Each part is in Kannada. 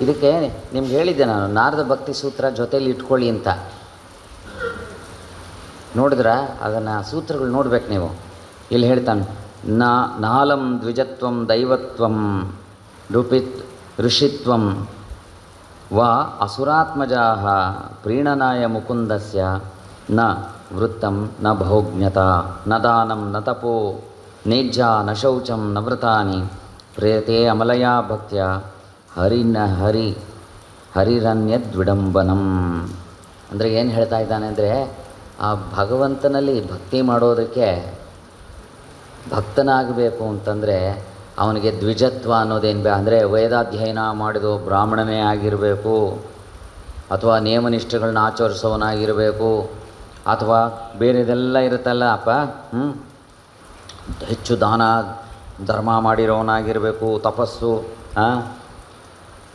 ಇದಕ್ಕೆ ನಿಮ್ಗೆ ಹೇಳಿದ್ದೆ ನಾನು, ನಾರದ ಭಕ್ತಿ ಸೂತ್ರ ಜೊತೇಲಿ ಇಟ್ಕೊಳ್ಳಿ ಅಂತ. ನೋಡಿದ್ರ? ಅದನ್ನು ಸೂತ್ರಗಳು ನೋಡ್ಬೇಕು ನೀವು. ಇಲ್ಲಿ ಹೇಳ್ತಾನೆ? ನಾ, ನಾಲಂ ದ್ವಿಜತ್ವಂ ದೈವತ್ವಂ ರೂಪಿತ್ ಋಷಿತ್ವಂ ವಾ ಅಸುರಾತ್ಮಜಾಹ ಪ್ರೀಣನಾಯ ಮುಕುಂದಸ್ಯ ನ ವೃತ್ತಂ ನ ಭೌಜ್ಞತ ನ ದಾನಂ ನ ತಪೋ ನೇಜ್ಜ ನ ಶೌಚಂ ನ ವ್ರತಾನಿ ಪ್ರೇತೆ ಅಮಲಯಾ ಭಕ್ತ್ಯ ಹರಿನ ಹರಿ ಹರಿರನ್ಯದ್ವಿಡಂಬನಂ ಅಂದರೆ ಏನು ಹೇಳ್ತಾ ಇದ್ದಾನೆ ಅಂದರೆ, ಆ ಭಗವಂತನಲ್ಲಿ ಭಕ್ತಿ ಮಾಡೋದಕ್ಕೆ ಭಕ್ತನಾಗಬೇಕು ಅಂತಂದರೆ, ಅವನಿಗೆ ದ್ವಿಜತ್ವ ಅನ್ನೋದೇನು ಬೇ ಅಂದರೆ ವೇದಾಧ್ಯಯನ ಮಾಡಿದ ಬ್ರಾಹ್ಮಣನೇ ಆಗಿರಬೇಕು, ಅಥವಾ ನಿಯಮನಿಷ್ಠೆಗಳನ್ನ ಆಚರಿಸೋವನಾಗಿರಬೇಕು, ಅಥವಾ ಬೇರೆದೆಲ್ಲ ಇರುತ್ತಲ್ಲ, ಅಪ್ಪ ಹೆಚ್ಚು ದಾನ, ಧರ್ಮ ಮಾಡಿರೋನಾಗಿರಬೇಕು ತಪಸ್ಸು?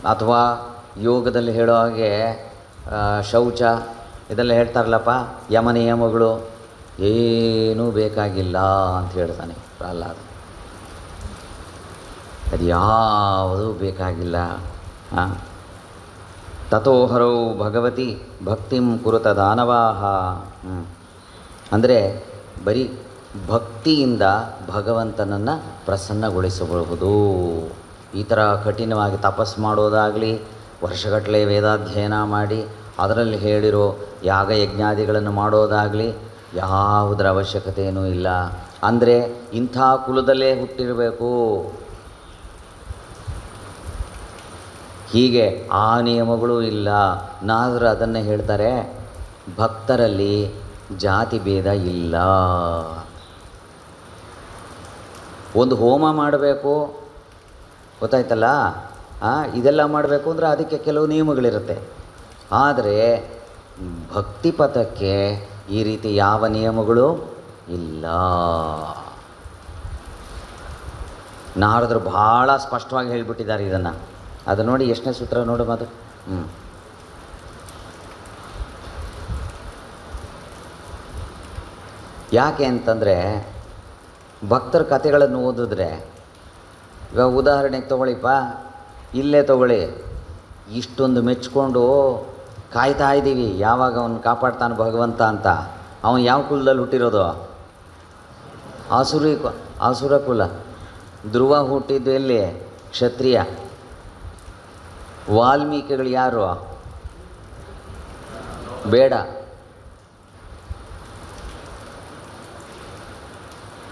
ಅಥವಾ ಯೋಗದಲ್ಲಿ ಹೇಳೋ ಹಾಗೆ ಶೌಚ, ಇದೆಲ್ಲ ಹೇಳ್ತಾರಲ್ಲಪ್ಪ, ಯಮ ನಿಯಮಗಳು, ಏನೂ ಬೇಕಾಗಿಲ್ಲ ಅಂತ ಹೇಳ್ತಾನೆ ಪ್ರಹ್ಲಾದ. ಅದು ಯಾವುದೂ ಬೇಕಾಗಿಲ್ಲ ಹಾಂ ತಥೋಹರೌ ಭಗವತಿ ಭಕ್ತಿಂ ಕುರುತ ದಾನವಾಹ. ಅಂದರೆ ಬರೀ ಭಕ್ತಿಯಿಂದ ಭಗವಂತನನ್ನು ಪ್ರಸನ್ನಗೊಳಿಸಬಹುದು. ಈ ಥರ ಕಠಿಣವಾಗಿ ತಪಸ್ಸು ಮಾಡೋದಾಗಲಿ, ವರ್ಷಗಟ್ಟಲೆ ವೇದಾಧ್ಯಯನ ಮಾಡಿ, ಅದರಲ್ಲಿ ಹೇಳಿರೋ ಯಾಗ ಯಜ್ಞಾದಿಗಳನ್ನು ಮಾಡೋದಾಗಲಿ ಯಾವುದರ ಅವಶ್ಯಕತೆಯೂ ಇಲ್ಲ. ಅಂದರೆ ಇಂಥ ಕುಲದಲ್ಲೇ ಹುಟ್ಟಿರಬೇಕು. ಹೀಗೆ ಆ ನಿಯಮಗಳು ಇಲ್ಲ. ನಾದರೂ ಅದನ್ನು ಹೇಳ್ತಾರೆ, ಭಕ್ತರಲ್ಲಿ ಜಾತಿ ಭೇದ ಇಲ್ಲ. ಒಂದು ಹೋಮ ಮಾಡಬೇಕು ಗೊತ್ತಾಯ್ತಲ್ಲ? ಇದೆಲ್ಲ ಮಾಡಬೇಕು ಅಂದರೆ ಅದಕ್ಕೆ ಕೆಲವು ನಿಯಮಗಳಿರುತ್ತೆ. ಆದರೆ ಭಕ್ತಿ ಪಥಕ್ಕೆ ಈ ರೀತಿ ಯಾವ ನಿಯಮಗಳು ಇಲ್ಲ. ನಾರದರು ಭಾಳ ಸ್ಪಷ್ಟವಾಗಿ ಹೇಳಿಬಿಟ್ಟಿದ್ದಾರೆ ಇದನ್ನು. ಅದು ನೋಡಿ ಎಷ್ಟನೇ ಸೂತ್ರ ನೋಡು ಅದು ಹ್ಞೂ ಯಾಕೆ ಅಂತಂದರೆ, ಭಕ್ತರ ಕಥೆಗಳನ್ನು ಓದಿದ್ರೆ ಇವಾಗ ಉದಾಹರಣೆಗೆ ತಗೊಳ್ಳಿಪ್ಪ. ಇಲ್ಲೇ ತಗೊಳ್ಳಿ. ಇಷ್ಟೊಂದು ಮೆಚ್ಕೊಂಡು ಕಾಯ್ತಾ ಇದ್ದೀವಿ. ಯಾವಾಗ ಅವನು ಕಾಪಾಡ್ತಾನೆ ಭಗವಂತ ಅಂತ. ಅವನು ಯಾವ ಕುಲದಲ್ಲಿ ಹುಟ್ಟಿರೋದು? ಆಸುರಿ ಆಸುರ ಕುಲ. ಧ್ರುವ ಹುಟ್ಟಿದ್ದು ಎಲ್ಲಿ? ಕ್ಷತ್ರಿಯ. ವಾಲ್ಮೀಕಿಗಳು ಯಾರು? ಬೇಡ.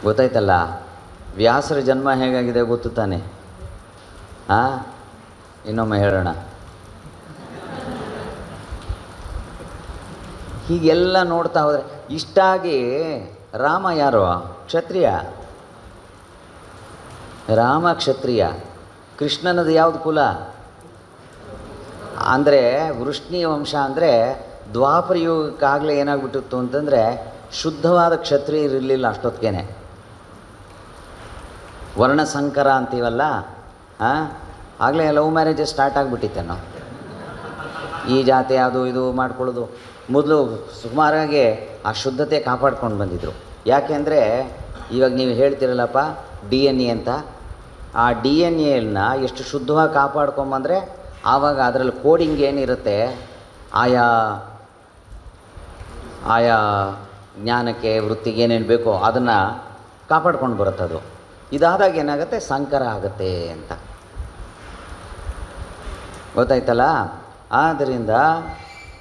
ಗೊತ್ತಾಯ್ತಲ್ಲ? ವ್ಯಾಸರ ಜನ್ಮ ಹೇಗಾಗಿದೆ ಗೊತ್ತು ತಾನೆ? ಆ? ಇನ್ನೊಮ್ಮೆ ಹೇಳೋಣ. ಹೀಗೆಲ್ಲ ನೋಡ್ತಾ ಹೋದರೆ ಇಷ್ಟಾಗಿ ರಾಮ ಯಾರು? ಕ್ಷತ್ರಿಯ? ರಾಮ ಕ್ಷತ್ರಿಯ. ಕೃಷ್ಣನದು ಯಾವುದು ಕುಲ? ಅಂದರೆ ವೃಷ್ಣಿ ವಂಶ ಅಂದರೆ ದ್ವಾಪರ ಯುಗಕ್ಕಾಗಲೇ ಏನಾಗ್ಬಿಟ್ಟಿತ್ತು ಅಂತಂದರೆ ಶುದ್ಧವಾದ ಕ್ಷತ್ರಿಯರಿರಲಿಲ್ಲ ಅಷ್ಟೊತ್ತಿಗೆ ವರ್ಣಸಂಕರ ಅಂತೀವಲ್ಲ ಆಗಲೇ ಲವ್ ಮ್ಯಾರೇಜ್ ಸ್ಟಾರ್ಟ್ ನಾವು ಈ ಜಾತಿ ಅದು ಇದು ಮಾಡ್ಕೊಳ್ಳೋದು. ಮೊದಲು ಸುಮಾರಾಗಿ ಆ ಶುದ್ಧತೆ ಕಾಪಾಡ್ಕೊಂಡು ಬಂದಿದ್ದರು ಯಾಕೆಂದರೆ ಇವಾಗ ನೀವು ಹೇಳ್ತಿರಲ್ಲಪ್ಪ, ಡಿ ಎನ್ ಎ ಅಂತ. ಆ ಡಿ ಎನ್ ಎನ್ನ ಎಷ್ಟು ಶುದ್ಧವಾಗಿ ಕಾಪಾಡ್ಕೊಂಬಂದರೆ ಆವಾಗ ಅದರಲ್ಲಿ ಕೋಡಿಂಗ್ ಏನಿರುತ್ತೆ, ಆಯಾ ಆಯಾ ಜ್ಞಾನಕ್ಕೆ ವೃತ್ತಿಗೆ ಏನೇನು ಬೇಕೋ ಅದನ್ನು ಕಾಪಾಡ್ಕೊಂಡು ಬರುತ್ತೆ ಅದು ಇದಾದಾಗ ಏನಾಗುತ್ತೆ? ಸಂಕರ ಆಗುತ್ತೆ ಅಂತ. ಗೊತ್ತಾಯ್ತಲ್ಲ? ಆದ್ದರಿಂದ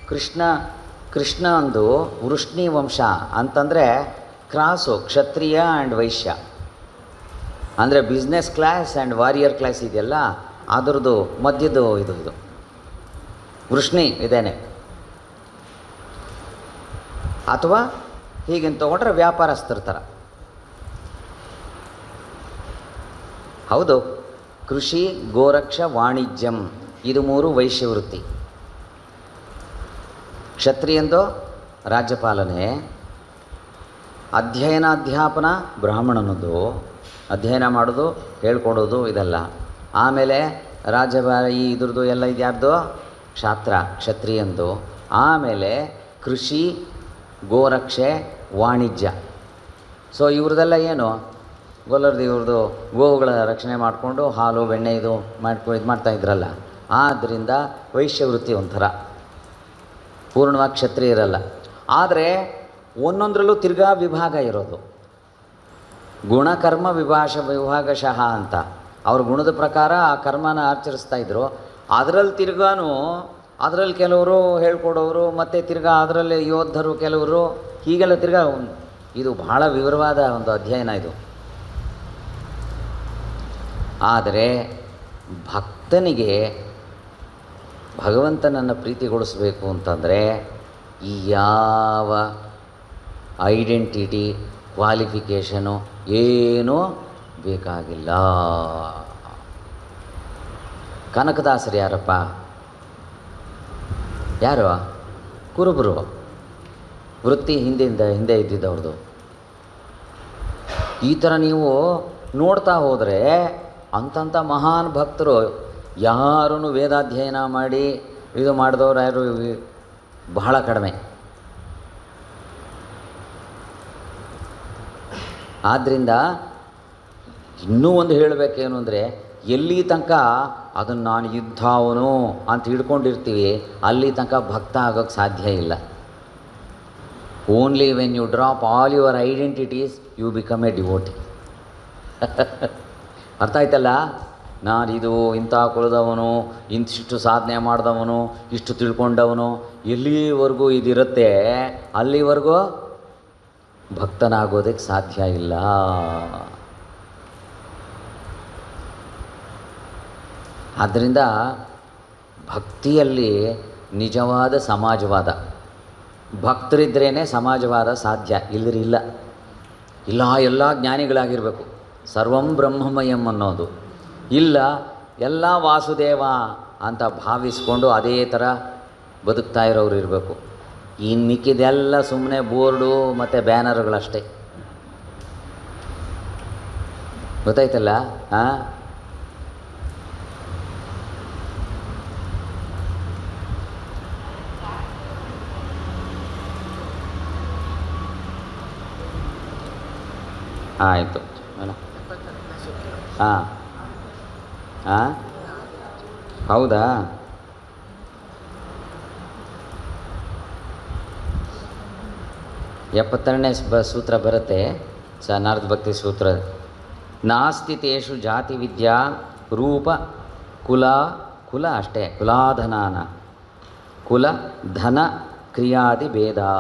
ಕೃಷ್ಣ ಕೃಷ್ಣ ಅಂದು ವೃಷ್ಣಿ ವಂಶ ಅಂತಂದರೆ ಕ್ರಾಸು, ಕ್ಷತ್ರಿಯ ಆ್ಯಂಡ್ ವೈಶ್ಯ. ಅಂದರೆ business class and warrior class ಇದೆಯಲ್ಲ? ಅದರದ್ದು ಮಧ್ಯದ್ದು ಇದು ಇದು. ವೃಷ್ಣಿ ಇದೇನೆ. ಅಥವಾ ಹೀಗೆಂತ ತೊಗೊಂಡ್ರೆ ವ್ಯಾಪಾರಸ್ಥರ ಥರ. ಹೌದು. ಕೃಷಿ, ಗೋರಕ್ಷ, ವಾಣಿಜ್ಯಂ. ಇದು ಮೂರು ವೈಶ್ಯವೃತ್ತಿ. ಕ್ಷತ್ರಿಯಂದು ರಾಜ್ಯಪಾಲನೆ ಅಧ್ಯಯನ ಅಧ್ಯಾಪನ ಬ್ರಾಹ್ಮಣನದು, ಅಧ್ಯಯನ ಮಾಡೋದು, ಹೇಳ್ಕೊಡೋದು ಇದೆಲ್ಲ. ಆಮೇಲೆ ರಾಜ್ಯಭಾ ಈ ಇದ್ರದ್ದು ಎಲ್ಲ ಇದ್ಯಾರ್ದು ಕ್ಷಾತ್ರ, ಕ್ಷತ್ರಿಯಂದು. ಆಮೇಲೆ ಕೃಷಿ, ಗೋರಕ್ಷೆ, ವಾಣಿಜ್ಯ. ಸೊ ಇವ್ರದ್ದೆಲ್ಲ ಏನು? ಗೊಲ್ಲರದು ಇವ್ರದ್ದು ಗೋವುಗಳ ರಕ್ಷಣೆ ಮಾಡಿಕೊಂಡು ಹಾಲು, ಬೆಣ್ಣೆ ಇದು ಮಾಡ್ಕೊ, ಇದು ಮಾಡ್ತಾಯಿದ್ರಲ್ಲ ಆದ್ದರಿಂದ ವೈಶ್ಯವೃತ್ತಿ ಒಂಥರ. ಪೂರ್ಣವಾಗಿ ಕ್ಷತ್ರಿಯರಲ್ಲ ಆದರೆ ಒಂದೊಂದರಲ್ಲೂ ತಿರ್ಗಾ ವಿಭಾಗ ಇರೋದು. ಗುಣಕರ್ಮ ವಿಭಾಷ ವಿಭಾಗಶಃ ಅಂತ. ಅವ್ರ ಗುಣದ ಪ್ರಕಾರ ಆ ಕರ್ಮನ ಆಚರಿಸ್ತಾ ಇದ್ರು. ಅದರಲ್ಲಿ ತಿರ್ಗಾನು ಅದರಲ್ಲಿ ಕೆಲವರು ಹೇಳ್ಕೊಡೋರು ಮತ್ತು ತಿರ್ಗಾ ಅದರಲ್ಲಿ ಯೋಧರು ಕೆಲವರು, ಹೀಗೆಲ್ಲ ತಿರ್ಗಾ ಇದು ಬಹಳ ವಿವರವಾದ ಒಂದು ಅಧ್ಯಯನ ಇದು. ಆದರೆ ಭಕ್ತನಿಗೆ ಭಗವಂತನನ್ನು ಪ್ರೀತಿಗೊಳಿಸಬೇಕು ಅಂತಂದರೆ ಈ ಯಾವ ಐಡೆಂಟಿಟಿ, ಕ್ವಾಲಿಫಿಕೇಷನು ಏನೂ ಬೇಕಾಗಿಲ್ಲ. ಕನಕದಾಸರು ಯಾರಪ್ಪ? ಯಾರು? ಕುರುಬರು. ವೃತ್ತಿ ಹಿಂದಿಂದ ಹಿಂದೆ ಇದ್ದಿದ್ದವ್ರದ್ದು ಈ ಥರ ನೀವು ನೋಡ್ತಾ ಹೋದರೆ ಅಂತಂಥ ಮಹಾನ್ ಭಕ್ತರು ಯಾರೂ ವೇದಾಧ್ಯಯನ ಮಾಡಿ ಇದು ಮಾಡಿದವ್ರು ಯಾರು? ಬಹಳ ಕಡಿಮೆ. ಆದ್ದರಿಂದ ಇನ್ನೂ ಒಂದು ಹೇಳಬೇಕೇನು ಅಂದರೆ, ಎಲ್ಲಿ ತನಕ ಅದನ್ನು ನಾನು ಯುದ್ಧವನು ಅಂತ ಹಿಡ್ಕೊಂಡಿರ್ತೀವಿ, ಅಲ್ಲಿ ತನಕ ಭಕ್ತ ಆಗೋಕ್ಕೆ ಸಾಧ್ಯ ಇಲ್ಲ. Only when you drop all your identities you become a devotee ಅರ್ಥ ಆಯ್ತಲ್ಲ? ಇದು ಇಂಥ ಕುಲದವನು, ಇಂತಿಷ್ಟು ಸಾಧನೆ ಮಾಡಿದವನು, ಇಷ್ಟು ತಿಳ್ಕೊಂಡವನು, ಎಲ್ಲಿವರೆಗೂ ಇದಿರುತ್ತೆ? ಅಲ್ಲಿವರೆಗೂ ಭಕ್ತನಾಗೋದಕ್ಕೆ ಸಾಧ್ಯ ಇಲ್ಲ. ಆದ್ದರಿಂದ ಭಕ್ತಿಯಲ್ಲಿ ನಿಜವಾದ ಸಮಾಜವಾದ ಭಕ್ತರಿದ್ರೇ ಸಮಾಜವಾದ ಸಾಧ್ಯ ಇಲ್ಲರಿಲ್ಲ ಇಲ್ಲ. ಇಲ್ಲ, ಎಲ್ಲ ಜ್ಞಾನಿಗಳಾಗಿರಬೇಕು. ಸರ್ವಂ ಬ್ರಹ್ಮಮಯಂ ಅನ್ನೋದು. ಇಲ್ಲ, ಎಲ್ಲ ವಾಸುದೇವ ಅಂತ ಭಾವಿಸ್ಕೊಂಡು ಅದೇ ಥರ ಬದುಕ್ತಾ ಇರೋರು ಇರಬೇಕು. ಇನ್ನು ಮಿಕ್ಕಿದೆಲ್ಲ ಸುಮ್ಮನೆ ಬೋರ್ಡು ಮತ್ತು ಬ್ಯಾನರ್ಗಳಷ್ಟೇ. ಗೊತ್ತಾಯ್ತಲ್ಲ? ಹಾಂ ಆಯಿತು. ಹಾಂ ಹಾಂ ಹೌದಾ? ಎಪ್ಪತ್ತೆರಡನೇ ಬ ಸೂತ್ರ ಬರುತ್ತೆ, ಸ ನಾರದ ಭಕ್ತಿ ಸೂತ್ರ. ನಾಸ್ತಿ ಜಾತಿ ವಿದ್ಯಾ ರೂಪ ಕುಲ ಕುಲ ಅಷ್ಟೇ, ಕುಲಾಧನಾನ. ಕುಲ, ಧನ, ಕ್ರಿಯಾದಿ ಭೇದಾ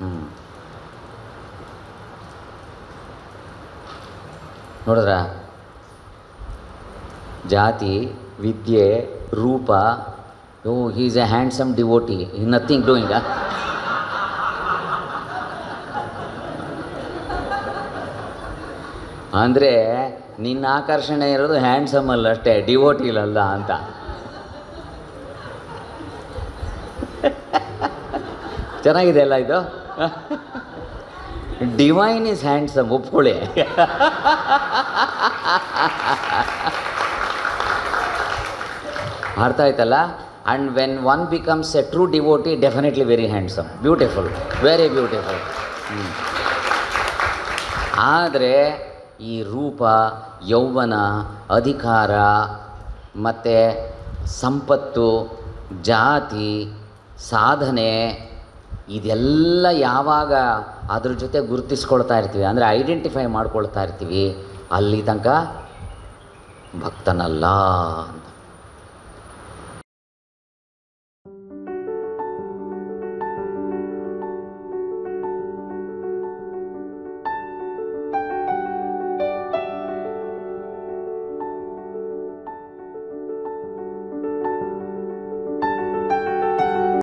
ಹ್ಞೂ ನೋಡಿದ್ರ? ಜಾತಿ, ವಿದ್ಯೆ, ರೂಪ, who is a handsome devotee ಈ ನಥಿಂಗ್ ಡೂಯಿಂಗ್ ಅಂದರೆ ನಿನ್ನ ಆಕರ್ಷಣೆ ಇರೋದು ಹ್ಯಾಂಡ್ಸಮ್ ಅಲ್ಲ ಅಷ್ಟೇ ಡಿವೋಟಿ ಇಲ್ಲಲ್ಲ ಅಂತ. ಚೆನ್ನಾಗಿದೆ ಅಲ್ಲ ಇದು? ಡಿವೈನ್ ಇಸ್ ಹ್ಯಾಂಡ್ಸಮ್ ಒಪ್ಕೊಳ್ಳಿ. ಅರ್ಥ ಆಯ್ತಲ್ಲ and when one becomes a true devotee definitely very handsome beautiful very beautiful ಆದರೆ ಈ ರೂಪ, ಯೌವನ, ಅಧಿಕಾರ, ಮತ್ತು ಸಂಪತ್ತು, ಜಾತಿ, ಸಾಧನೆ, ಇದೆಲ್ಲ ಯಾವಾಗ ಅದ್ರ ಜೊತೆ ಗುರುತಿಸ್ಕೊಳ್ತಾ ಇರ್ತೀವಿ, ಅಂದರೆ ಐಡೆಂಟಿಫೈ ಮಾಡ್ಕೊಳ್ತಾ ಇರ್ತೀವಿ ಅಲ್ಲಿ ತನಕ ಭಕ್ತನಲ್ಲ ಅಂತ